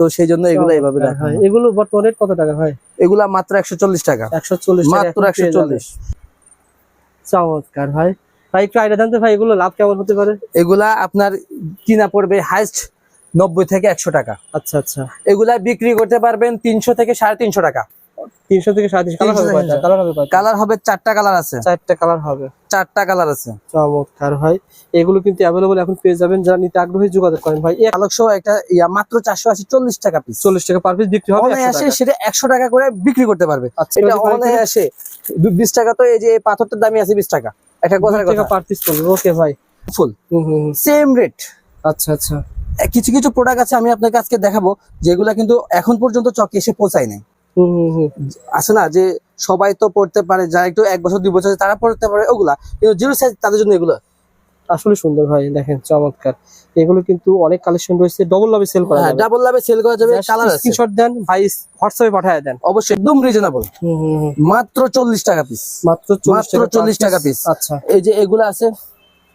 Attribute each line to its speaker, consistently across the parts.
Speaker 1: তো সেই জন্য এগুলো এইভাবে রাখা
Speaker 2: হয়। এগুলো বর্তমানে রেট কত টাকা হয়
Speaker 1: এগুলা মাত্র একশো চল্লিশ টাকা।
Speaker 2: একশো চল্লিশ
Speaker 1: মাত্র একশো চল্লিশ।
Speaker 2: চমৎকার ভাই। ভাই একটু আইডিয়া জানতে ভাই এগুলো লাভ কেমন হতে পারে?
Speaker 1: এগুলা আপনার কিনা পড়বে হাইস্ট নব্বই থেকে একশো টাকা।
Speaker 2: আচ্ছা আচ্ছা।
Speaker 1: এগুলা বিক্রি করতে পারবেন তিনশো থেকে সাড়ে তিনশো টাকা।
Speaker 2: তিনশো থেকে সাড়ে তিনশো কালার হবে কয়টা? কালার হবে কয়টা
Speaker 1: কালার হবে চারটা কালার আছে।
Speaker 2: চারটা কালার হবে।
Speaker 1: চারটা কালার আছে।
Speaker 2: চমৎকার ভাই। এগুলো কিন্তু অ্যাভেলেবল এখন পেয়ে যাবেন। যারা নিতে আগ্রহী যোগাযোগ করেন ভাই।
Speaker 1: আলোক সহ একটা ইয়া মাত্র চারশো আশি চল্লিশ টাকা পিস
Speaker 2: চল্লিশ টাকা পার পিস বিক্রি হবে 100
Speaker 1: অনায়াসে সেটা একশো টাকা করে বিক্রি করতে পারবে।
Speaker 2: আচ্ছা
Speaker 1: এটা অনায়াসে দু- বিশ টাকা তো এই যে এই পাথরটার দামই আছে বিশ টাকা। একটা কথা
Speaker 2: টাকা পার পিস পড়বে। ওকে ভাই।
Speaker 1: ফুল
Speaker 2: হুম হুম হুম।
Speaker 1: সেম রেট
Speaker 2: আচ্ছা আচ্ছা।
Speaker 1: কিছু কিছু প্রোডাক্ট আছে আমি আপনাকে আজকে দেখাবো যেগুলা কিন্তু এখন পর্যন্ত চকে এসে পৌঁছায় নাই। আছে না যে সবাই তো পড়তে পারে যারা একটু এক বছর দুই বছর তারা পড়তে পারে ওগুলা। কিন্তু জিরো সাইজ তাদের জন্য এগুলো।
Speaker 2: আসলে সুন্দর ভাই দেখেন চমৎকার। এগুলো কিন্তু অনেক কালেকশন রয়েছে ডবল লাভে সেল করা
Speaker 1: হ্যাঁ
Speaker 2: যাবে।
Speaker 1: ডাবল লাভে সেল করা যাবে কালার
Speaker 2: স্ক্রিনশট দেন ভাই হোয়াটসঅ্যাপে পাঠিয়ে দেন।
Speaker 1: অবশ্যই একদম রিজনেবল মাত্র চল্লিশ টাকা পিস
Speaker 2: মাত্র চল্লিশ
Speaker 1: মাত্র
Speaker 2: টাকা
Speaker 1: 40 টাকা piece।
Speaker 2: আচ্ছা।
Speaker 1: এই যে এগুলা আছে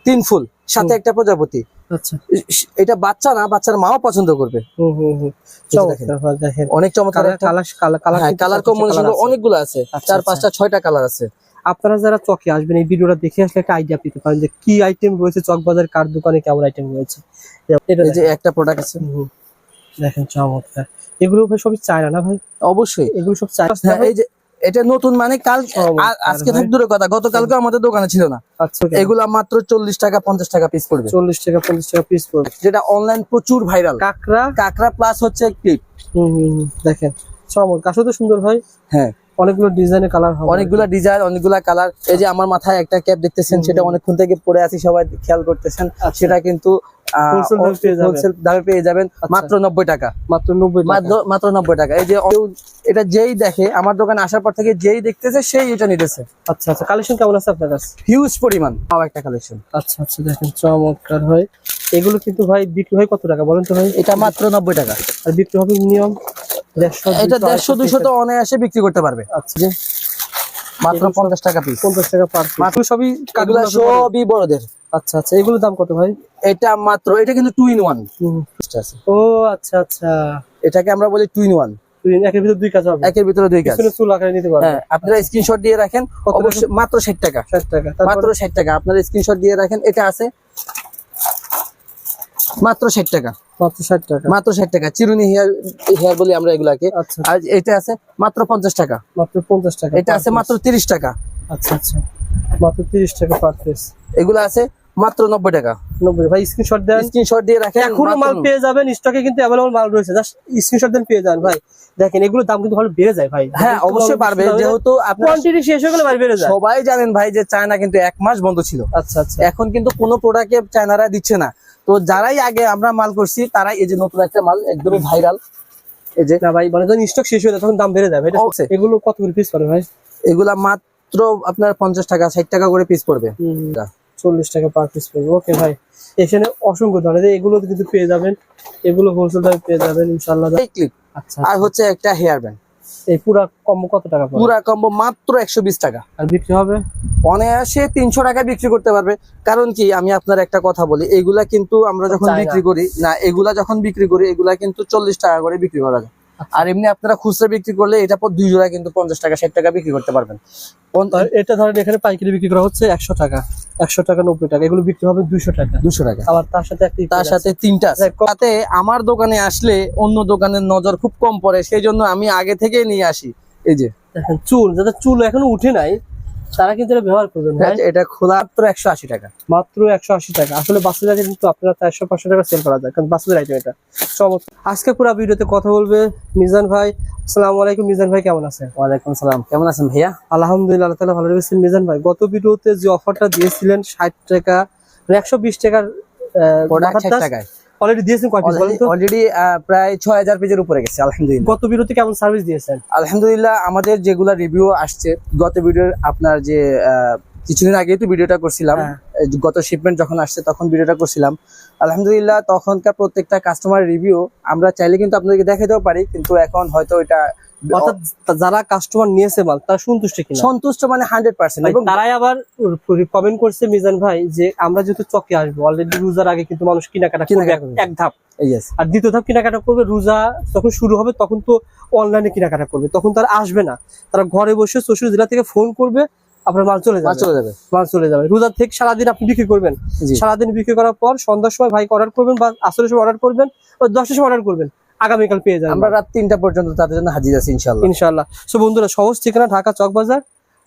Speaker 1: তিন ফুল সাথে একটা প্রজাপতি। এটা বাচ্চা না বাচ্চার মাও পছন্দ করবে।
Speaker 2: হুম হুম হুম।
Speaker 1: দেখেন।
Speaker 2: চমৎকার ভাই দেখেন।
Speaker 1: অনেক চমৎকার
Speaker 2: কালার কালার কালার কালার
Speaker 1: হ্যাঁ কম্বিনেশন অনেকগুলো আছে।
Speaker 2: আচ্ছা,
Speaker 1: চার
Speaker 2: আচ্ছা।
Speaker 1: পাঁচটা ছয়টা কালার আছে।
Speaker 2: আপনারা যারা চকে আসবেন এই ভিডিওটা দেখে আসলে একটা আইডিয়া পেতে পারেন যে কি আইটেম রয়েছে চক বাজার কার দোকানে কেমন আইটেম রয়েছে।
Speaker 1: এই যে একটা প্রোডাক্ট আছে।
Speaker 2: দেখেন। চমৎকার। এগুলো সবই চায়না না ভাই?
Speaker 1: অবশ্যই।
Speaker 2: এগুলো সব চায়না।
Speaker 1: হ্যাঁ এই যে এটা নতুন মানে কাল আজকে থাক দূরের কথা গতকালকে আমাদের দোকানে ছিল না।
Speaker 2: আচ্ছা
Speaker 1: এগুলা মাত্র চল্লিশ টাকা পঞ্চাশ টাকা পিস পড়বে।
Speaker 2: চল্লিশ টাকা পঞ্চাশ টাকা পিস পড়বে।
Speaker 1: যেটা অনলাইন প্রচুর ভাইরাল
Speaker 2: কাকড়া?
Speaker 1: কাকড়া প্লাস হচ্ছে ক্লিপ
Speaker 2: হুম দেখেন। চমৎকার। আসলে তো সুন্দর ভাই।
Speaker 1: হ্যাঁ।
Speaker 2: অনেকগুলো ডিজাইনের কালার হবে।
Speaker 1: অনেকগুলা ডিজাইন অনেকগুলা কালার এই যে আমার মাথায় একটা ক্যাপ দেখতেছেন সেটা অনেকক্ষণ থেকে পরে আছি সবাই খেয়াল করতেছেন।
Speaker 2: আচ্ছা।
Speaker 1: সেটা কিন্তু
Speaker 2: Wholesale দামে পেয়ে যাবেন।
Speaker 1: হোলসেল দামে পেয়ে যাবেন
Speaker 2: আচ্ছা।
Speaker 1: মাত্র নব্বই টাকা।
Speaker 2: মাত্র নব্বই
Speaker 1: মাত্র মাত্র নব্বই টাকা। এই যে এটা যেই দেখে আমার দোকানে আসার পর থেকে যেই দেখতেছে সেই এটা নিতেছে।
Speaker 2: আচ্ছা আচ্ছা। কালেকশন কেমন আছে আপনার কাছে?
Speaker 1: হিউজ পরিমাণ। তাও একটা কালেকশন।
Speaker 2: আচ্ছা আচ্ছা। দেখেন চমৎকার হয় এগুলো কিন্তু ভাই বিক্রি হয় কত টাকা বলেন তো ভাই?
Speaker 1: এটা মাত্র নব্বই টাকা।
Speaker 2: আর বিক্রি হবে নিয়ম
Speaker 1: এটা দেড়শো দুইশো তো অনায়াসে বিক্রি করতে পারবে।
Speaker 2: আচ্ছা
Speaker 1: মাত্র পঞ্চাশ টাকা পিস
Speaker 2: পঞ্চাশ টাকা পার মাত্র সবই
Speaker 1: সবই বড়দের।
Speaker 2: আচ্ছা আচ্ছা। এগুলোর দাম কত ভাই?
Speaker 1: এটা মাত্র এটা কিন্তু টু ইন ওয়ান
Speaker 2: ও আচ্ছা আচ্ছা।
Speaker 1: এটাকে আমরা বলি টু ইন ওয়ান
Speaker 2: একের ভিতরে দুই কাজ হবে।
Speaker 1: একের ভিতরে দুই কাজ।
Speaker 2: চুল আকারে নিতে পারবে।
Speaker 1: হ্যাঁ আপনারা স্ক্রিনশট দিয়ে রাখেন অবশ্যই মাত্র ষাট টাকা।
Speaker 2: ষাট টাকা।
Speaker 1: মাত্র
Speaker 2: তারপর
Speaker 1: ষাট টাকা। আপনারা স্ক্রিনশট দিয়ে রাখেন এটা আছে। মাত্র ষাট টাকা।
Speaker 2: মাত্র ষাট টাকা।
Speaker 1: মাত্র ষাট টাকা। চিরুনি হেয়ার হেয়ার বলি আমরা এগুলাকে।
Speaker 2: আচ্ছা।
Speaker 1: আর এটা আছে মাত্র পঞ্চাশ টাকা।
Speaker 2: মাত্র পঞ্চাশ টাকা
Speaker 1: এটা আছে মাত্র তিরিশ টাকা।
Speaker 2: আচ্ছা আচ্ছা। মাত্র তিরিশ টাকা পার পিস
Speaker 1: এগুলো আছে মাত্র নব্বই টাকা।
Speaker 2: নব্বই। ভাই স্ক্রিনশট দেন।
Speaker 1: স্ক্রিনশট দিয়ে রাখেন এখনও
Speaker 2: মাল পেয়ে যাবেন স্টকে কিন্তু অ্যাভেলেবল মাল রয়েছে। জাস্ট স্ক্রিনশট দেন পেয়ে যান ভাই। দেখেন এগুলোর দাম কিন্তু ভালো বেড়ে যায় ভাই।
Speaker 1: হ্যাঁ অবশ্যই পারবে যেহেতু আপনার
Speaker 2: কোয়ান্টিটি শেষ হয়ে গেলে ভাই বেড়ে যায়।
Speaker 1: সবাই জানেন ভাই যে চায়না কিন্তু এক মাস বন্ধ ছিল।
Speaker 2: আচ্ছা আচ্ছা।
Speaker 1: এখন কিন্তু কোনো প্রোডাক্টে চায়নারা দিচ্ছে না। তো যারাই আগে আমরা মাল করছি তারাই এই যে নতুন একটা মাল একদমই ভাইরাল এই যে
Speaker 2: না ভাই মানে যখন স্টক শেষ হয়ে যায় তখন দাম বেড়ে যাবে এটা। এগুলো কত করে পিস করে ভাই?
Speaker 1: এগুলা মাত্র আপনার পঞ্চাশ টাকা ষাট টাকা করে পিস পড়বে।
Speaker 2: চল্লিশ টাকা পার পিস পড়বে। ওকে ভাই এখানে অসংখ্য ধরনের এগুলো কিন্তু পেয়ে যাবেন এগুলো হোলসেল দামে পেয়ে যাবেন ইনশাল্লাহ
Speaker 1: এই ক্লিপ
Speaker 2: আচ্ছা।
Speaker 1: আর হচ্ছে একটা হেয়ার ব্যান্ড
Speaker 2: এই পুরা কম কত টাকা
Speaker 1: পুরা কম্বো মাত্র একশো বিশ টাকা।
Speaker 2: আর বিক্রি হবে?
Speaker 1: অনায়াসে তিনশো টাকা বিক্রি করতে পারবে। কারণ কি আমি আপনার একটা কথা বলি এগুলা কিন্তু আমরা যখন বিক্রি করি না এগুলা যখন বিক্রি করি এগুলা কিন্তু চল্লিশ টাকা করে বিক্রি করা যায়। আর এমনি আপনারা খুচরা বিক্রি করলে এটা পর দুই জোড়া কিন্তু পঞ্চাশ টাকা ষাট টাকা বিক্রি করতে পারবেন।
Speaker 2: এটা ধরেন এখানে পাইকারি বিক্রি করা হচ্ছে একশো টাকা একশো টাকা নব্বই টাকা এগুলো বিক্রি হবে দুইশো টাকা।
Speaker 1: দুশো টাকা।
Speaker 2: আবার তার সাথে একটি
Speaker 1: তার সাথে তিনটা
Speaker 2: ক-
Speaker 1: তাতে আমার দোকানে আসলে অন্য দোকানের নজর খুব কম পড়ে সেই জন্য আমি আগে থেকে নিয়ে আসি। এই যে।
Speaker 2: চুল যাতে চুল এখনও উঠে নাই তারা কিন্তু এটা ব্যবহার করবেন
Speaker 1: এটা খোলা মাত্র একশো আশি টাকা।
Speaker 2: মাত্র একশো আশি টাকা। আসলে বাচ্চাদের কিন্তু আপনারা চারশো পাঁচশো টাকা সেল করা যায় কারণ বাচ্চাদের আইটেম এটা। চমৎকার। আজকে পুরো ভিডিওতে কথা বলবে মিজান ভাই। আসসালামু আলাইকুম মিজান ভাই কেমন আছেন?
Speaker 1: ওয়ালাইকুম সালাম কেমন আছেন ভাইয়া?
Speaker 2: আলহামদুলিল্লাহ আল্লাহ তালা ভালো রেখেছেন। মিজান ভাই গত ভিডিওতে যে অফারটা দিয়েছিলেন ষাট টাকা মানে একশো বিশ টাকার
Speaker 1: টাকায়।
Speaker 2: অলরেডি দিয়েছেন কয় পিস বলেন তো?
Speaker 1: অলরেডি প্রায় ছয় হাজার পেজের উপরে গেছে আলহামদুলিল্লাহ।
Speaker 2: গত ভিডিওতে কেমন সার্ভিস দিয়েছেন?
Speaker 1: আলহামদুলিল্লাহ আমাদের যেগুলা রিভিউ আসছে গত ভিডিওর আপনার যে আহ, কিছুদিন আগেই তো ভিডিওটা করছিলাম।
Speaker 2: হ্যাঁ।
Speaker 1: গত শিপমেন্ট যখন আসছে তখন ভিডিওটা করছিলাম। আলহামদুলিল্লাহ তখনকার প্রত্যেকটা কাস্টমার রিভিউ আমরা চাইলে কিন্তু আপনাদেরকে দেখাতেও পারি কিন্তু এখন হয়তো এটা
Speaker 2: অর্থাৎ যারা কাস্টমার নিয়েছে মাল তারা সন্তুষ্ট কিনা?
Speaker 1: সন্তুষ্ট মানে হান্ড্রেড পার্সেন্ট এবং
Speaker 2: তারাই আবার কমেন্ট করছে মিজান ভাই যে আমরা যেহেতু চকে আসব অলরেডি রোজার আগে কিন্তু মানুষ কেনাকাটা করবে এক- ধাপ। আর দ্বিতীয় ধাপ কেনাকাটা করবে রোজা যখন শুরু হবে তখন তো অনলাইনে কেনাকাটা করবে তখন তারা আসবে না। তারা ঘরে বসে সোশ্যাল জেলা থেকে ফোন করবে আপনার মাল চলে যাবে।
Speaker 1: চলে যাবে।
Speaker 2: মাল চলে যাবে। রোজার থেকে সারাদিন আপনি বিক্রি করবেন। সারাদিন বিক্রি করার পর সন্ধ্যার সময় ভাইকে অর্ডার করবেন বা আসরের সময় অর্ডার করবেন বা দশটার সময় অর্ডার করবেন। আগামীকাল পেয়ে যাবেন
Speaker 1: আমরা রাত তিনটা পর্যন্ত তাদের জন্য হাজির আছি ইনশাল্লাহ
Speaker 2: ইনশাল্লাহ সো বন্ধুরা সহজ ঠিকানা Dhaka Chawk Bazar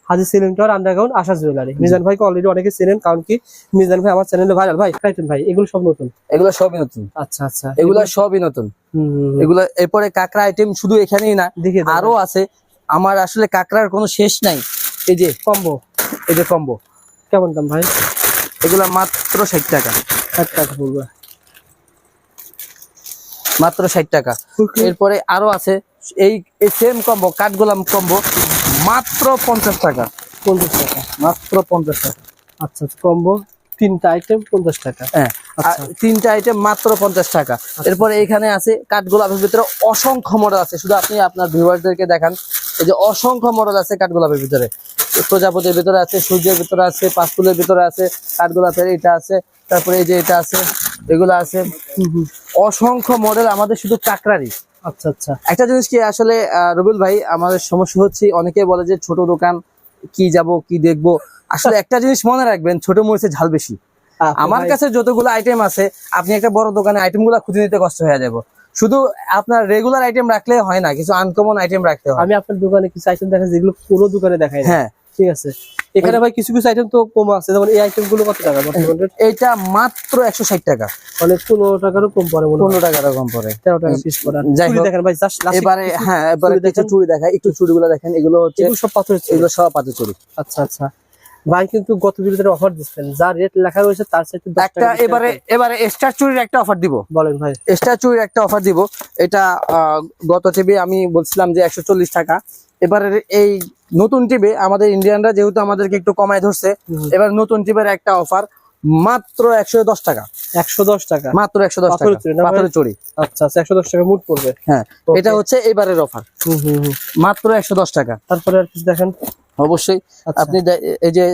Speaker 2: Haji Selim tower underground Asha jewellery Mizan ভাইকে অলরেডি অনেকে চেনেন কারণ কি মিজান ভাই আমার চ্যানেলে ভাইরাল ভাই কাইটেন ভাই এগুলো সব নতুন?
Speaker 1: এগুলো সবই নতুন।
Speaker 2: আচ্ছা আচ্ছা।
Speaker 1: এগুলো সবই নতুন। এগুলো এরপরে কাঁকড়া আইটেম শুধু এখানেই না আরও আছে। আমার আসলে কাঁকড়ার কোনো শেষ নাই। এই যে
Speaker 2: কম্বো
Speaker 1: এই যে কম্বো।
Speaker 2: কেমন দাম ভাই?
Speaker 1: এগুলো মাত্র ষাট টাকা।
Speaker 2: এক টাকা পড়বে
Speaker 1: মাত্র ষাট টাকা। এরপরে আরও আছে এই সেম কম্বো কাঠগোলাম কম্বো মাত্র পঞ্চাশ টাকা।
Speaker 2: পঞ্চাশ টাকা।
Speaker 1: মাত্র পঞ্চাশ টাকা।
Speaker 2: আচ্ছা কম্বো তিনটা আইটেম পঞ্চাশ টাকা।
Speaker 1: হ্যাঁ
Speaker 2: আচ্ছা।
Speaker 1: তিনটা আইটেম মাত্র পঞ্চাশ টাকা। এরপরে এখানে আছে কাঠগোলাপের ভিতরে অসংখ্য মডেল আছে। শুধু আপনি আপনার ভিউয়ারদেরকে দেখান এই যে অসংখ্য মডেল আছে কাঠগোলাপের ভিতরে। প্রজাপতির ভিতরে আছে সূর্যের ভিতরে আছে পাঁচফুলের ভিতরে আছে কাঠগোলাপের এটা আছে তারপরে এই যে এটা আছে এগুলো আছে। অসংখ্য মডেল আমাদের শুধু কাকরারই
Speaker 2: আচ্ছা আচ্ছা।
Speaker 1: একটা জিনিস কি আসলে আহ, রবিউল ভাই আমাদের সমস্যা হচ্ছে অনেকে বলে যে ছোট দোকান কি যাব কি দেখব? আসলে একটা জিনিস মনে রাখবেন ছোট মরিচে ঝাল বেশি।
Speaker 2: আচ্ছা,
Speaker 1: আমার কাছে যতগুলো আইটেম আছে আপনি একটা বড় দোকানে আইটেমগুলা খুঁজে নিতে কষ্ট হয়ে যাবে। শুধু আপনার রেগুলার আইটেম রাখলে হয় না কিছু আনকমন আইটেম রাখতে হয়।
Speaker 2: আমি আপনার দোকানে কিছু আইটেম দেখা যেগুলো কোনো দোকানে দেখাই
Speaker 1: হ্যাঁ
Speaker 2: ঠিক আছে। এখানে ভাই কিছু কিছু আইটেম তো কম আছে যেমন এই আইটেমগুলো কত টাকা?
Speaker 1: এটা মাত্র একশো ষাট টাকা।
Speaker 2: মানে পনেরো টাকারও কম পড়ে
Speaker 1: পনেরো টাকা এরকম পরে
Speaker 2: তেরো টাকা পিস পড়ে।
Speaker 1: যাই
Speaker 2: দেখেন ভাই
Speaker 1: এবারে হ্যাঁ এবারে
Speaker 2: চুড়ি
Speaker 1: কিছু
Speaker 2: দেখেন।
Speaker 1: চুড়ি দেখায় একটু চুড়িগুলো দেখেন এগুলো হচ্ছে
Speaker 2: সব পাথরের চুড়ি।
Speaker 1: এগুলো সব পাতে চুড়ি।
Speaker 2: আচ্ছা আচ্ছা। ভাই কিন্তু গত ভিডিওতে অফার দিচ্ছেন। যা রেট লেখা রয়েছে তার সাথে
Speaker 1: একটা এবারে এবারে স্টার চুরির একটা অফার দিব।
Speaker 2: বলেন ভাই।
Speaker 1: স্টার চুরির একটা অফার দিব। এটা আহ, গত টিভি আমি বলছিলাম যে একশো চল্লিশ টাকা। এবারে এই নতুন টিভি আমাদের ইন্ডিয়ানরা যেহেতু আমাদেরকে একটু কমায় ধরছে এবার নতুন টিভির একটা অফার মাত্র একশো দশ টাকা।
Speaker 2: একশো দশ টাকা?
Speaker 1: মাত্র একশো দশ টাকা।
Speaker 2: পাথরের চুড়ি আচ্ছা আচ্ছা একশো দশ টাকা মুট পড়বে?
Speaker 1: হ্যাঁ এটা হচ্ছে এবারের অফার
Speaker 2: হুম হুম হুম।
Speaker 1: মাত্র একশো দশ টাকা।
Speaker 2: তারপরে আর কিছু দেখেন?
Speaker 1: অবশ্যই।
Speaker 2: আচ্ছা।
Speaker 1: আপনি এই যে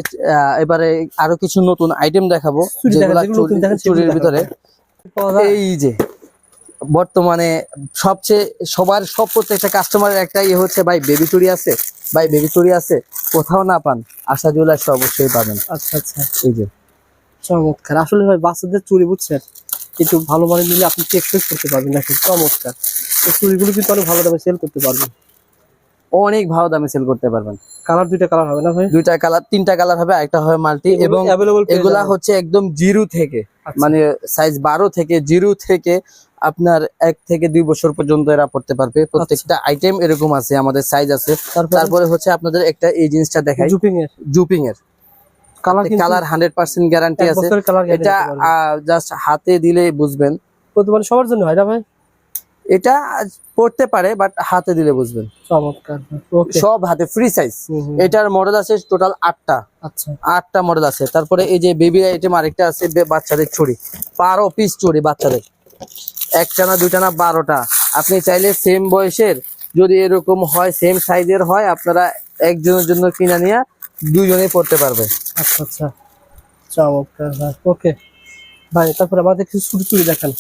Speaker 1: এবারে আরও কিছু নতুন আইটেম দেখাবো
Speaker 2: দেখান।
Speaker 1: ভিতরে। এই যে বর্তমানে সবচেয়ে সবার সব প্রত্যেকটা কাস্টমারের একটা ইয়ে হচ্ছে ভাই বেবি চুড়ি আছে? ভাই বেবি চুড়ি আছে। কোথাও না পান আশা জুয়েলার্স অবশ্যই পাবেন।
Speaker 2: আচ্ছা আচ্ছা।
Speaker 1: এই যে।
Speaker 2: চমৎকার। আসলে ভাই বাচ্চাদের চুরি বুঝছেন? কিন্তু ভালো মানে নিলে আপনি শেষ করতে পারবেন নাকি চমৎকার। এই চুরিগুলো কিন্তু অনেক ভালো দামে সেল করতে পারবেন।
Speaker 1: অনেক ভালো দামে সেল করতে পারবেন।
Speaker 2: কালার দুইটা কালার হবে না ভাই?
Speaker 1: দুইটা কালার তিনটা কালার হবে একটা হবে মাল্টি এবং এগুলা হচ্ছে একদম জিরো থেকে
Speaker 2: আচ্ছা।
Speaker 1: মানে সাইজ বারো থেকে জিরো থেকে আপনার এক থেকে দুই বছর পর্যন্ত এরা পড়তে পারবে। প্রত্যেকটা আইটেম এরকম আছে আমাদের সাইজ আছে।
Speaker 2: তারপরে?
Speaker 1: হচ্ছে আপনাদের একটা এই জিনিসটা দেখাই।
Speaker 2: জুপিং এর?
Speaker 1: জুপিং এর।
Speaker 2: কালার
Speaker 1: হান্ড্রেড পার্সেন্ট গ্যারান্টি আছে। এটা জাস্ট হাতে দিলে বুঝবেন।
Speaker 2: সবার জন্য হয় না ভাই?
Speaker 1: এটা পড়তে পারে বাট হাতে দিলে বুঝবেন।
Speaker 2: চমৎকার।
Speaker 1: সব হাতে ফ্রি সাইজ এটার মডেল আছে টোটাল আটটা।
Speaker 2: আচ্ছা।
Speaker 1: আটটা মডেল আছে। তারপরে এই যে বেবি আইটেম আরেকটা আছে বাচ্চাদের চুড়ি বারো পিস চুড়ি বাচ্চাদের। একটা দুটানা বারোটা। আপনি চাইলে সেম বয়সের, যদি এরকম হয় সেম সাইজের হয়, আপনারা একজনের জন্য কিনা নিয়ে দুজনেই পড়তে পারবে
Speaker 2: আচ্ছা আচ্ছা। ওকে ভাই। তারপর আমাদের কিছু ছুটি ছুটি দেখান।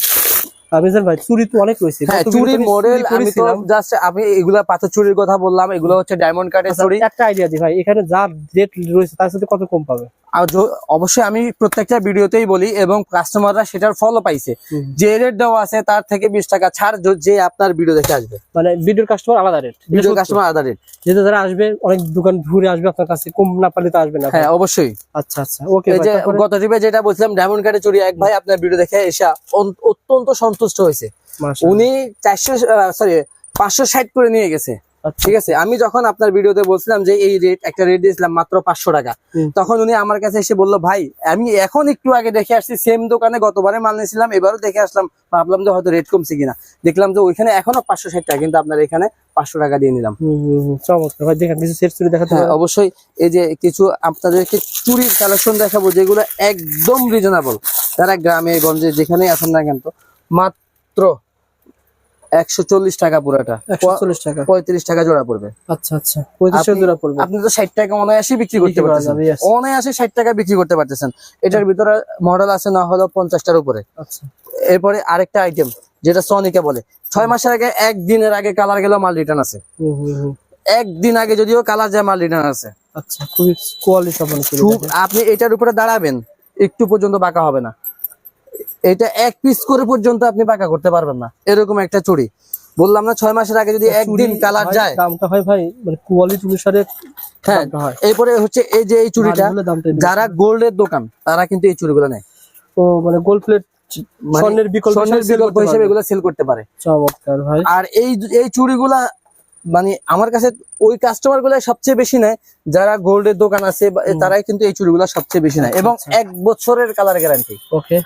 Speaker 2: মিজান ভাই চুরি তো অনেক রয়েছে
Speaker 1: হ্যাঁ চুরির মডেল আমি তো জাস্ট আমি এগুলা পাথর চুরির কথা বললাম এগুলো হচ্ছে ডায়মন্ড কাটের
Speaker 2: আচ্ছা,
Speaker 1: চুরি।
Speaker 2: একটা আইডিয়া দি ভাই এখানে যা রেট রয়েছে তার সাথে কত কম পাবে?
Speaker 1: আর অবশ্যই আমি প্রত্যেকটা ভিডিওতেই বলি এবং কাস্টমাররা সেটার ফলো পাইছে। যে রেট দেওয়া আছে তার থেকে বিশ টাকা ছাড় যে আপনার ভিডিও দেখে আসবে।
Speaker 2: মানে ভিডিওর কাস্টমার আলাদা রেট
Speaker 1: ভিডিও কাস্টমার আলাদা রেট
Speaker 2: যেহেতু যারা আসবে অনেক দোকান ঘুরে আসবে আপনার কাছে কম না পারলে তো আসবে না
Speaker 1: হ্যাঁ অবশ্যই।
Speaker 2: আচ্ছা আচ্ছা ওকে
Speaker 1: গত যেটা বলছিলাম ডায়মন্ড কাটে চুরি এক ভাই আপনার ভিডিও দেখে এসে অত্যন্ত সন্তুষ্ট হয়েছে। উনি চারশো সরি পাঁচশো ষাট করে নিয়ে গেছে।
Speaker 2: আচ্ছা।
Speaker 1: ঠিক আছে? আমি যখন আপনার ভিডিওতে বলছিলাম যে এই রেট একটা রেট দিয়েছিলাম মাত্র পাঁচশো টাকা তখন উনি আমার কাছে এসে বলল ভাই আমি এখন একটু আগে দেখে আসছি সেম দোকানে গতবারে মাল নিয়েছিলাম এবারও দেখে আসলাম ভাবলাম যে হয়তো রেট কমছে কিনা। দেখলাম যে ওইখানে এখনও পাঁচশো ষাট টাকা কিন্তু আপনার এখানে পাঁচশো টাকা দিয়ে নিলাম। হ্যাঁ অবশ্যই এই যে কিছু আপনাদেরকে চুরির কালেকশন দেখাবো যেগুলো একদম রিজনেবল তারা গ্রামে গঞ্জে যেখানেই আছেন না কেন তো মাত্র একশো চল্লিশ টাকা পুরাটা।
Speaker 2: 140 টাকা।
Speaker 1: পঁয়ত্রিশ টাকা জোড়া পড়বে।
Speaker 2: আচ্ছা আচ্ছা। পঁয়ত্রিশ জোড়া পড়বে।
Speaker 1: আপনি তো ষাট টাকা অনায়াসে বিক্রি করতে পারতেছেন। অনায়াসে ষাট টাকা বিক্রি করতে পারতেছেন। এটার ভিতরে মডেল আছে না হলো পঞ্চাশটার উপরে।
Speaker 2: আচ্ছা।
Speaker 1: এরপরে আরেকটা আইটেম যেটা সনিকা বলে। ছয় মাসের আগে একদিনের আগে কালার গেলেও মাল রিটার্ন আছে। একদিন আগে যদিও কালার যায় মাল রিটার্ন আছে।
Speaker 2: আচ্ছা খুবই কোয়ালিটি।
Speaker 1: আপনি এটার উপরে দাঁড়াবেন একটু পর্যন্ত বাঁকা হবে না। এটা এক পিস করে পর্যন্ত আপনি বাঁকা করতে পারবেন না। এরকম একটা চুড়ি। বললাম না ছয় মাসের আগে যদি একদিন কালার যায়
Speaker 2: দামটা হয় ভাই মানে কোয়ালিটি অনুসারে
Speaker 1: হ্যাঁ এরপরে হচ্ছে এই যে এই চুড়িটা যারা গোল্ডের দোকান তারা কিন্তু এই চুড়িগুলো নেয়।
Speaker 2: ও মানে গোল্ড প্লেট
Speaker 1: মানে
Speaker 2: স্বর্ণের বিকল্প
Speaker 1: স্বর্ণের
Speaker 2: হিসেবে
Speaker 1: বিকল্প হিসেবে এগুলো সেল করতে পারে।
Speaker 2: চমৎকার ভাই।
Speaker 1: আর এই এই চুড়িগুলা মানে আমার কাছে ওই কাস্টমারগুলো সবচেয়ে বেশি নেয় যারা গোল্ডের দোকান আছে তারাই কিন্তু এই চুড়িগুলো সবচেয়ে বেশি নেয়। এবং
Speaker 2: আচ্ছা।
Speaker 1: এক বছরের কালার গ্যারান্টি
Speaker 2: ওকে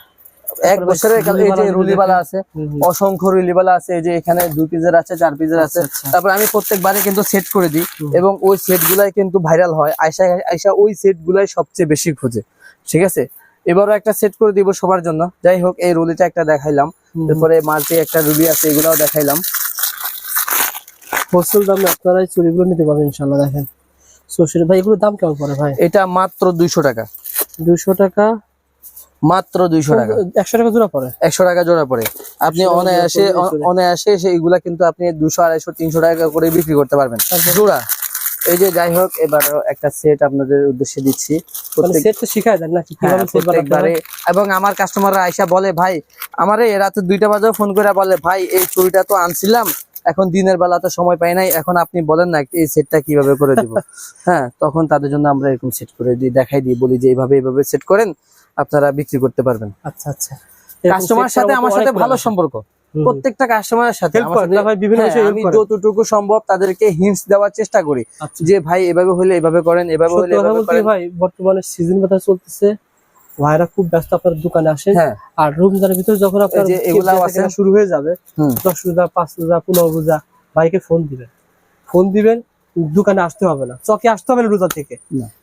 Speaker 1: এক বছরের এই যে
Speaker 2: রুলিবালা
Speaker 1: আছে। অসংখ্য রিলিবালা আছে এই যে এখানে দুই পিসের আছে চার পিসের আছে।
Speaker 2: আচ্ছা, আচ্ছা।
Speaker 1: তারপর আমি প্রত্যেকবারে কিন্তু সেট করে দিই এবং ওই সেট গুলাই কিন্তু ভাইরাল হয়। আয়সা আয়সা ওই সেট গুলাই সবচেয়ে বেশি খোঁজে ঠিক আছে? এবারও একটা সেট করে দিব সবার জন্য। যাই হোক এই রুলিটা একটা দেখাইলাম। তারপরে মাল্টি একটা রুলি আছে এগুলাও দেখাইলাম।
Speaker 2: হোলসেল দামে আপনারা এই চুরিগুলো নিতে পারবেন ইনশাল্লাহ দেখেন। সোশ্যাল ভাই এগুলোর দাম কেমন পড়ে ভাই?
Speaker 1: এটা মাত্র দুইশো টাকা।
Speaker 2: দুশো টাকা
Speaker 1: মাত্র দুইশো টাকা।
Speaker 2: একশো টাকা জোড়া পড়ে।
Speaker 1: একশো টাকা জোড়া পড়ে। আপনি
Speaker 2: 100
Speaker 1: অনায়াসে। অনায়াসে সেইগুলা কিন্তু আপনি দুশো আড়াইশো তিনশো টাকা করে বিক্রি করতে পারবেন। জোড়া। এই যে যাই হোক এবার একটা সেট আপনাদের উদ্দেশ্যে দিচ্ছি। হ্যাঁ, প্রত্যেকবারে এবং আমার কাস্টমাররা আইসা বলে ভাই আমারে রাতে দুইটা বাজেও ফোন করে বলে ভাই এই চুরিটা তো আনছিলাম এখন দিনের বেলা তো সময় পাই নাই এখন আপনি বলেন না এই সেটটা কীভাবে করে দিব? হ্যাঁ তখন তাদের জন্য আমরা এরকম সেট করে দিই দেখাই দিই বলি যে এইভাবে এইভাবে সেট করেন। আপনারা বিক্রি করতে পারবেন।
Speaker 2: আচ্ছা আচ্ছা।
Speaker 1: কাস্টমার সাথে আমার সাথে ভালো। সম্পর্ক। প্রত্যেকটা কাস্টমারের সাথে হ্যাঁ, আমি যতটুকু সম্ভব তাদেরকে হিন্টস দেওয়ার চেষ্টা করি।
Speaker 2: আচ্ছা।
Speaker 1: যে ভাই এভাবে হলে এভাবে করেন এভাবে হলে এভাবে
Speaker 2: ভাই বর্তমানে সিজন কথা চলতেছে ভাইরা খুব ব্যস্ত আপনার দোকানে আসে
Speaker 1: হ্যাঁ।
Speaker 2: আর রমজানের ভিতরে যখন আপনার
Speaker 1: আছে।
Speaker 2: শুরু হয়ে যাবে দশ রোজা পাঁচ রোজা পনেরো রোজা ভাইকে ফোন দিবেন। ফোন দিবেন দোকানে আসতে হবে না। চকে আসতে হবে না রোজা থেকে।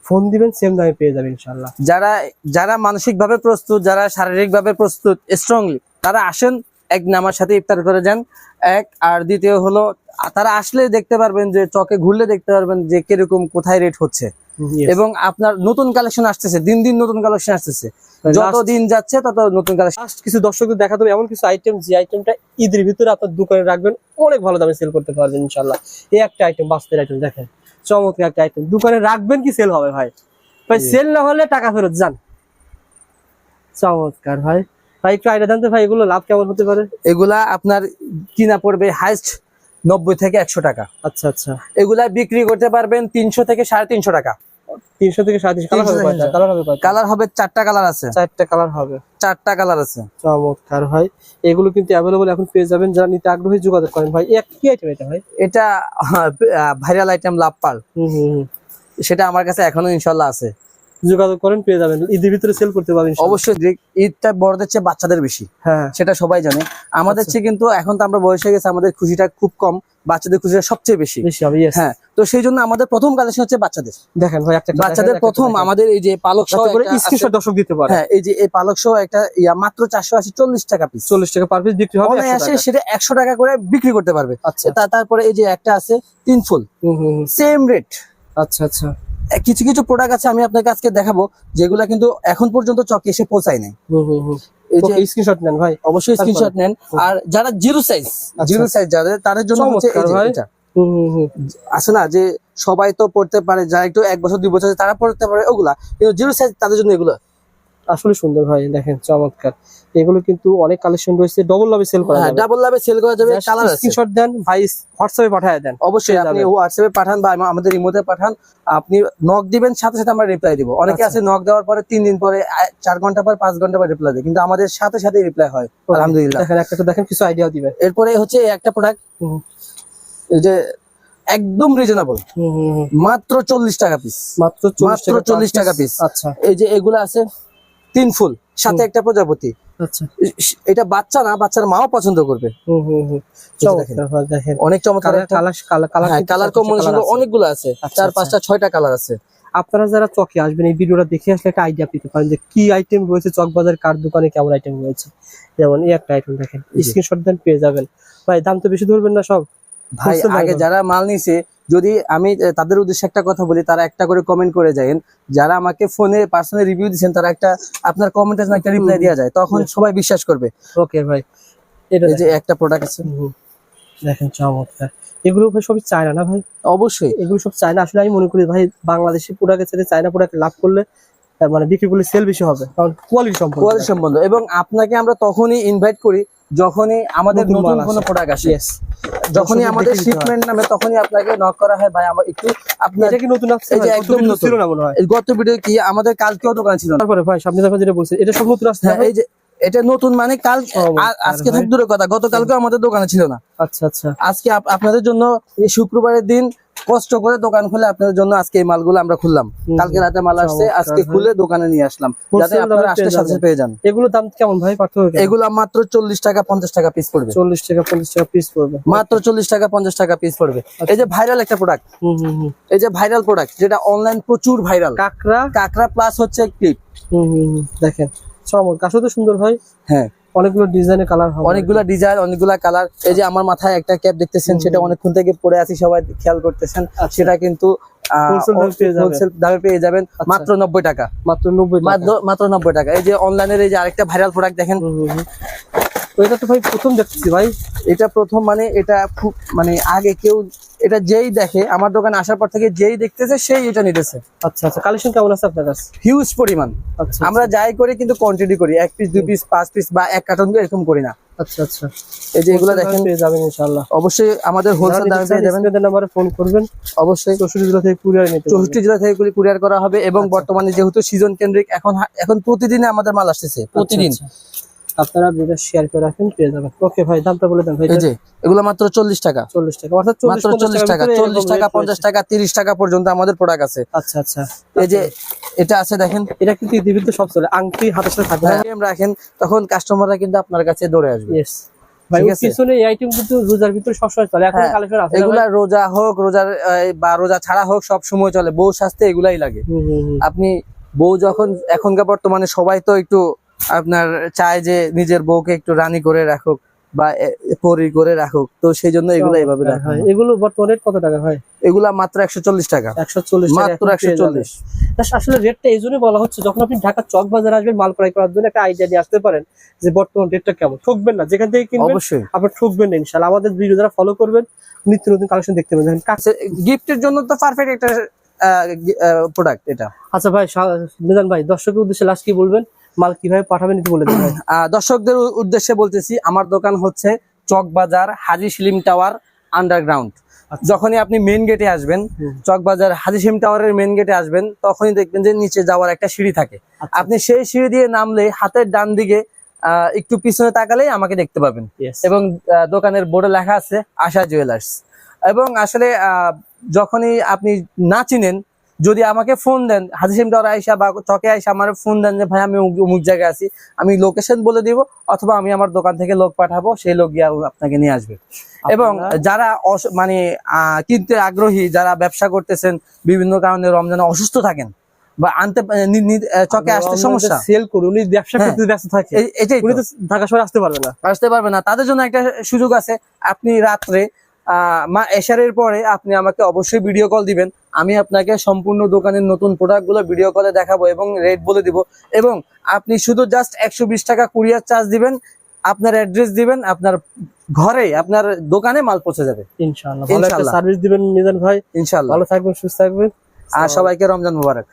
Speaker 2: ফোন দিবেন সেম দামে পেয়ে যাবেন ইনশাল্লাহ
Speaker 1: যারা যারা মানসিক ভাবে প্রস্তুত যারা শারীরিক ভাবে প্রস্তুত স্ট্রংলি তারা আসেন এক নামার সাথে ইফতার করে যান। এক আর দ্বিতীয় হলো তারা আসলে দেখতে পারবেন যে চকে ঘুরলে দেখতে পারবেন যে কীরকম কোথায় রেট হচ্ছে. এবং আপনার নতুন কালেকশন আসতেছে দিন দিন নতুন কালেকশন আসতেছে। যত দিন যাচ্ছে তত নতুন কালেকশন
Speaker 2: কিছু দর্শকদের দেখা দেবে এমন কিছু আইটেম যে আইটেমটা ঈদের ভিতরে আপনার দোকানে রাখবেন অনেক ভালো দামে সেল করতে পারবেন ইনশাল্লাহ এই একটা আইটেম বাস্তের আইটেম দেখেন। চমৎকার একটা আইটেম দোকানে রাখবেন কি সেল হবে ভাই? ভাই সেল না হলে টাকা ফেরত যান। চমৎকার ভাই। ভাই একটু আইডিয়া জানতে ভাই এগুলো লাভ কেমন হতে পারে?
Speaker 1: এগুলা আপনার কিনা পড়বে হাইস্ট নব্বই থেকে একশো টাকা।
Speaker 2: আচ্ছা আচ্ছা।
Speaker 1: এগুলা বিক্রি করতে পারবেন তিনশো থেকে সাড়ে তিনশো টাকা।
Speaker 2: তিনশো থেকে সাড়ে তিনশো কালার হবে কালার হবে কয়টা
Speaker 1: কালার হবে চারটা কালার আছে।
Speaker 2: চারটা কালার হবে।
Speaker 1: চারটা কালার আছে।
Speaker 2: চমৎকার ভাই। এগুলো কিন্তু অ্যাভেলেবল এখন পেয়ে যাবেন। যারা নিতে আগ্রহী যোগাযোগ করেন ভাই। কি আইটেম এটা ভাই?
Speaker 1: এটা ভাইরাল আইটেম সেটা আমার কাছে এখনও ইনশাল্লাহ আছে।
Speaker 2: যোগাযোগ করেন পেয়ে যাবেন। ঈদের ভিতরে সেল করতে পারবেন
Speaker 1: অবশ্যই ঈদটা বড়দের চেয়ে বাচ্চাদের বেশি
Speaker 2: হ্যাঁ।
Speaker 1: সেটা সবাই জানে। আমাদের
Speaker 2: আচ্ছা।
Speaker 1: চেয়ে কিন্তু এখন তো আমরা বয়স হয়ে গেছে আমাদের খুশিটা খুব কম বাচ্চাদের খুশিটা সবচেয়ে বেশি। হ্যাঁ তো সেই জন্য আমাদের প্রথম কালেকশন হচ্ছে বাচ্চাদের।
Speaker 2: দেখেন ভাই একটা
Speaker 1: বাচ্চাদের প্রথম আমাদের এই যে পালক সহ
Speaker 2: করে স্ক্রিনশট দর্শক দিতে পারে।
Speaker 1: হ্যাঁ এই যে এই পালক সহ একটা ইয়া মাত্র চারশো আশি চল্লিশ টাকা পিস
Speaker 2: চল্লিশ টাকা পার পিস বিক্রি হবে 100 টাকা।
Speaker 1: সেটা একশো টাকা করে বিক্রি করতে পারবে।
Speaker 2: আচ্ছা।
Speaker 1: তা- তারপরে এই যে একটা আছে তিন ফুল।
Speaker 2: হুম, হুম, হুম।
Speaker 1: সেম রেট
Speaker 2: আচ্ছা আচ্ছা।
Speaker 1: কিছু কিছু প্রোডাক্ট আছে আমি আপনাকে আজকে দেখাবো যেগুলো কিন্তু এখন পর্যন্ত চকে এসে পৌঁছায় নাই
Speaker 2: স্ক্রিনশট নেন ভাই
Speaker 1: অবশ্যই? স্ক্রিনশট নেন আর যারা জিরো সাইজ
Speaker 2: আচ্ছা।
Speaker 1: জিরো সাইজ যাদের তাদের জন্য হচ্ছে। এটা। আছে না যে সবাই তো পড়তে পারে যারা একটু এক বছর দুই বছর তারা পড়তে পারে ওগুলা কিন্তু জিরো সাইজ তাদের জন্য এগুলো
Speaker 2: আসলে সুন্দর ভাই দেখেন চমৎকার। এগুলো কিন্তু অনেক কালেকশন রয়েছে ডবল লাভে সেল করা যাবে।
Speaker 1: ডাবল লাভে সেল করা যাবে কালার আছে।
Speaker 2: স্ক্রিনশট দেন ভাই হোয়াটসঅ্যাপে পাঠিয়ে দেন।
Speaker 1: অবশ্যই আপনি। হোয়াটসঅ্যাপে পাঠান বা আমাদের রিমোটে পাঠান আপনি নক দিবেন সাথে সাথে আমরা রিপ্লাই দিব। অনেকে
Speaker 2: আচ্ছা।
Speaker 1: আছে নক দেওয়ার পরে তিন দিন পরে চার ঘণ্টা পর পাঁচ ঘণ্টা পর রিপ্লাই দেয়। কিন্তু আমাদের সাথে সাথে রিপ্লাই হয় আলহামদুলিল্লাহ।
Speaker 2: দেখেন একটা দেখেন কিছু আইডিয়া দিবেন।
Speaker 1: এরপরে হচ্ছে একটা প্রোডাক্ট এই যে একদম রিজনেবল। মাত্র চল্লিশ টাকা পিস
Speaker 2: মাত্র চল্লিশ
Speaker 1: 40 টাকা পিস।
Speaker 2: আচ্ছা।
Speaker 1: এই যে এগুলো আছে তিন ফুল সাথে একটা প্রজাপতি।
Speaker 2: আচ্ছা।
Speaker 1: এটা বাচ্চা না বাচ্চার মাও পছন্দ করবে। অনেক চমৎকার
Speaker 2: কালার
Speaker 1: হ্যাঁ কম্বিনেশন অনেকগুলো আছে।
Speaker 2: আচ্ছা,
Speaker 1: চার
Speaker 2: আচ্ছা।
Speaker 1: পাঁচটা ছয়টা কালার আছে।
Speaker 2: আপনারা যারা চকে আসবেন এই ভিডিওটা দেখে আসলে একটা আইডিয়া পেতে পারেন যে কি আইটেম রয়েছে চক বাজার কার দোকানে কেমন আইটেম রয়েছে। যেমন এই একটা আইটেম দেখেন। স্ক্রিনশট দেন পেয়ে যাবেন। ভাই দাম তো বেশি ধরবেন না সব।
Speaker 1: ভাই আগে যারা মাল নিছে যদি আমি তাদের উদ্দেশ্যে একটা কথা বলি তারা একটা করে কমেন্ট করে যাবেন যারা আমাকে ফোনে পার্সোনাল রিভিউ দিচ্ছেন তারা একটা আপনার কমেন্টে একটা রিপ্লাই দেওয়া যায় তখন সবাই বিশ্বাস করবে।
Speaker 2: ওকে ভাই। এটা
Speaker 1: যে একটা প্রোডাক্ট আছে।
Speaker 2: দেখেন। চমৎকার। এগুলো ভাই সবই চায়না না ভাই?
Speaker 1: অবশ্যই।
Speaker 2: এগুলো সব চায়না। আসলে আমি মনে করি ভাই বাংলাদেশি প্রোডাক্টের সাথে চায়না প্রোডাক্ট লাভ করলে মানে বিক্রি করলে সেল বেশি হবে। কারণ কোয়ালিটি সম্পর্কে।
Speaker 1: কোয়ালিটি সম্বন্ধ এবং আপনাকে আমরা তখনই ইনভাইট করি যখনই আমাদের
Speaker 2: নতুন
Speaker 1: কোনো প্রোডাক্ট আসে। যখনই আমাদের। শিপমেন্ট নামে তখনই আপনাকে নক করা হয় ভাই আমার একটু আপনার
Speaker 2: এটা কি নতুন আসছে?
Speaker 1: যে একদম নতুন।
Speaker 2: ছিল না মনে হয়।
Speaker 1: গত ভিডিও কি আমাদের কালকেও দোকান ছিল
Speaker 2: তারপরে ভাই সামনে যখন যেটা বলছেন এটা সব নতুন আসছে।
Speaker 1: হ্যাঁ এই যে এটা নতুন মানে কাল আজকে। থাক দূরের কথা গতকালকেও আমাদের দোকানে ছিল না।
Speaker 2: আচ্ছা আচ্ছা।
Speaker 1: আজকে আপনাদের জন্য এই শুক্রবারের দিন কষ্ট করে দোকান খুলে আপনাদের জন্য আজকে এই মালগুলো আমরা খুললাম। কালকে রাতে মাল আসছে আজকে খুলে দোকানে নিয়ে আসলাম যাতে আপনারা আসতে সাথে পেয়ে যান।
Speaker 2: এগুলোর দাম কেমন ভাই? পার্থক্য?
Speaker 1: এগুলা মাত্র চল্লিশ টাকা পঞ্চাশ টাকা পিস পড়বে।
Speaker 2: চল্লিশ টাকা পঞ্চাশ টাকা পিস পড়বে।
Speaker 1: মাত্র চল্লিশ টাকা পঞ্চাশ টাকা পিস পড়বে।
Speaker 2: আচ্ছা।
Speaker 1: এই যে ভাইরাল একটা প্রোডাক্ট
Speaker 2: হুম হুম হুম।
Speaker 1: এই যে ভাইরাল প্রোডাক্ট যেটা অনলাইন প্রচুর ভাইরাল
Speaker 2: কাকড়া।
Speaker 1: কাকড়া প্লাস হচ্ছে ক্লিপ
Speaker 2: হুম হুম হুম। দেখেন আসলে তো সুন্দর ভাই।
Speaker 1: হ্যাঁ।
Speaker 2: অনেকগুলো ডিজাইনের কালার হবে।
Speaker 1: অনেকগুলো ডিজাইন অনেকগুলো কালার এই যে আমার মাথায় একটা ক্যাপ দেখতেছেন সেটা অনেকক্ষণ থেকে পরে আছি সবাই খেয়াল করতেছেন।
Speaker 2: আচ্ছা।
Speaker 1: সেটা কিন্তু
Speaker 2: দামে পেয়ে যাবেন।
Speaker 1: যাবেন। মাত্র নব্বই টাকা।
Speaker 2: মাত্র নব্বই
Speaker 1: মাত্র নব্বই টাকা। এই যে অনলাইনের এই যে আরেকটা ভাইরাল প্রোডাক্ট দেখেন।
Speaker 2: হুম। তো ভাই প্রথম দেখছি ভাই।
Speaker 1: এটা প্রথম মানে এটা খুব মানে আগে কেউ এটা যেই দেখে আমার দোকানে আসার পর থেকে যেই দেখতেছে সেই এটা নিতেছে।
Speaker 2: আচ্ছা আচ্ছা কালেকশন কেমন আছে আপনার কাছে?
Speaker 1: হিউজ পরিমাণ।
Speaker 2: আচ্ছা
Speaker 1: আমরা যাই করি কিন্তু কোয়ান্টিটি করি। এক পিস দুই পিস পাঁচ পিস বা এক কার্টন এরকম করি না।
Speaker 2: আচ্ছা আচ্ছা।
Speaker 1: এই যে এগুলো দেখেন।
Speaker 2: পেয়ে যাবেন ইনশাআল্লাহ।
Speaker 1: অবশ্যই আমাদের হোলসেল দামে পেয়ে যাবেন।
Speaker 2: নাম্বারে ফোন করবেন।
Speaker 1: অবশ্যই।
Speaker 2: চৌষট্টি জেলা থেকে কুরিয়ার নিতে।
Speaker 1: চৌষট্টি জেলা থেকে কুরিয়ার করা হবে এবং
Speaker 2: আচ্ছা।
Speaker 1: বর্তমানে যেহেতু সিজন কেন্দ্রিক এখন এখন প্রতিদিনে আমাদের মাল আসতেছে প্রতিদিন।
Speaker 2: আচ্ছা, আচ্ছা। আপনারা ভিডিও শেয়ার করে রাখেন পেয়ে যাবেন। ওকে ভাই দামটা বলে দেন ভাই।
Speaker 1: এই যে এগুলো মাত্র চল্লিশ টাকা।
Speaker 2: চল্লিশ টাকা অর্থাৎ
Speaker 1: মাত্র চল্লিশ টাকা চল্লিশ টাকা পঞ্চাশ টাকা তিরিশ টাকা পর্যন্ত আমাদের প্রোডাক্ট আছে।
Speaker 2: আচ্ছা আচ্ছা।
Speaker 1: এই যে এটা আছে দেখেন।
Speaker 2: এটা কিন্তু সব চলে আংটি হাতের সাথে থাকবে।
Speaker 1: প্রিমিয়াম রাখেন তখন কাস্টমাররা কিন্তু আপনার কাছে দৌড়ে আসবে।
Speaker 2: ইয়েস
Speaker 1: হ্যাঁ, রোজা হোক রোজার বা রোজা ছাড়া হোক সব সময় চলে। বউ স্বাস্থ্যে এগুলাই লাগে। আপনি বউ যখন এখনকার বর্তমানে সবাই তো একটু আপনার চায় যে নিজের বউকে একটু রানী করে রাখুক বা পরি করে রাখুক। তো সেই জন্য এগুলো এইভাবে
Speaker 2: হ্যাঁ,
Speaker 1: রাখা
Speaker 2: হ্যাঁ।
Speaker 1: হয়।
Speaker 2: এগুলো বর্তমান রেট কত টাকা ভাই?
Speaker 1: এগুলা মাত্র একশো চল্লিশ টাকা।
Speaker 2: একশো চল্লিশ
Speaker 1: মাত্র একশো চল্লিশ।
Speaker 2: আসলে রেটটা এই জন্যই বলা হচ্ছে যখন আপনি ঢাকা চক বাজার আসবেন মাল ক্রয় করার জন্য একটা আইডিয়া নিয়ে আসতে পারেন যে বর্তমান রেটটা কেমন। ঠকবেন না যেখান থেকে কিনবেন
Speaker 1: অবশ্যই।
Speaker 2: আপনার ঠকবেন না ইনশাল্লাহ আমাদের ভিডিও যারা ফলো করবেন নিত্য নতুন কালেকশন দেখতে পাবেন। কাছে
Speaker 1: গিফটের জন্য তো পারফেক্ট একটা প্রোডাক্ট এটা।
Speaker 2: আচ্ছা ভাই মিজান ভাই দর্শকের উদ্দেশ্যে লাস্ট কি বলবেন? মাল কীভাবে পাঠাবেন একটু বলে
Speaker 1: আহ, দর্শকদের উদ্দেশ্যে বলতেছি আমার দোকান হচ্ছে চকবাজার হাজি সিলিম টাওয়ার আন্ডারগ্রাউন্ড। যখনই আপনি মেন গেটে আসবেন। চকবাজার হাজি সিলিম টাওয়ারের মেন গেটে আসবেন তখনই দেখবেন যে নিচে যাওয়ার একটা সিঁড়ি থাকে
Speaker 2: আচ্ছা।
Speaker 1: আপনি সেই সিঁড়ি দিয়ে নামলে হাতের ডান দিকে আহ, একটু পিছনে তাকালেই আমাকে দেখতে পাবেন এবং দোকানের বোর্ডে লেখা আছে আশা জুয়েলার্স এবং আসলে আহ, যখনই আপনি না চিনেন যদি আমাকে ফোন দেন হাজিসিম টাওয়ার আইসা বা চকে আইসা আমার ফোন দেন যে ভাই আমি অমুক- জায়গায় আছি আমি লোকেশন বলে দিব অথবা আমি আমার দোকান থেকে লোক পাঠাবো সেই লোক গিয়ে আপনাকে নিয়ে আসবে। এবং যারা মানে কিনতে আগ্রহী যারা ব্যবসা করতেছেন বিভিন্ন কারণে রমজানে অসুস্থ থাকেন বা আনতে চকে আসতে সমস্যা।
Speaker 2: সেল করুন উনি ব্যবসা
Speaker 1: হ্যাঁ।
Speaker 2: করতে ব্যস্ত থাকে।
Speaker 1: এটাই
Speaker 2: ঢাকা শহরে আসতে পারবে না।
Speaker 1: আসতে পারবে না। তাদের জন্য একটা সুযোগ আছে। আপনি রাত্রে মা এশারের পরে আপনি আমাকে অবশ্যই ভিডিও কল দিবেন। আমি আপনাকে সম্পূর্ণ দোকানের নতুন প্রোডাক্টগুলো ভিডিও কলে দেখাবো এবং রেট বলে দিব। এবং আপনি শুধু জাস্ট একশো বিশ টাকা কুরিয়ার চার্জ দিবেন আপনার অ্যাড্রেস দিবেন আপনার ঘরে আপনার দোকানে মাল পৌঁছে যাবে।
Speaker 2: ইনশাআল্লাহ
Speaker 1: ইনশাআল্লাহ।
Speaker 2: সার্ভিস দিবেন মিজান ভাই।
Speaker 1: ইনশাল্লাহ।
Speaker 2: ভালো থাকবেন সুস্থ থাকবেন।
Speaker 1: আর সবাইকে রমজান মুবারক।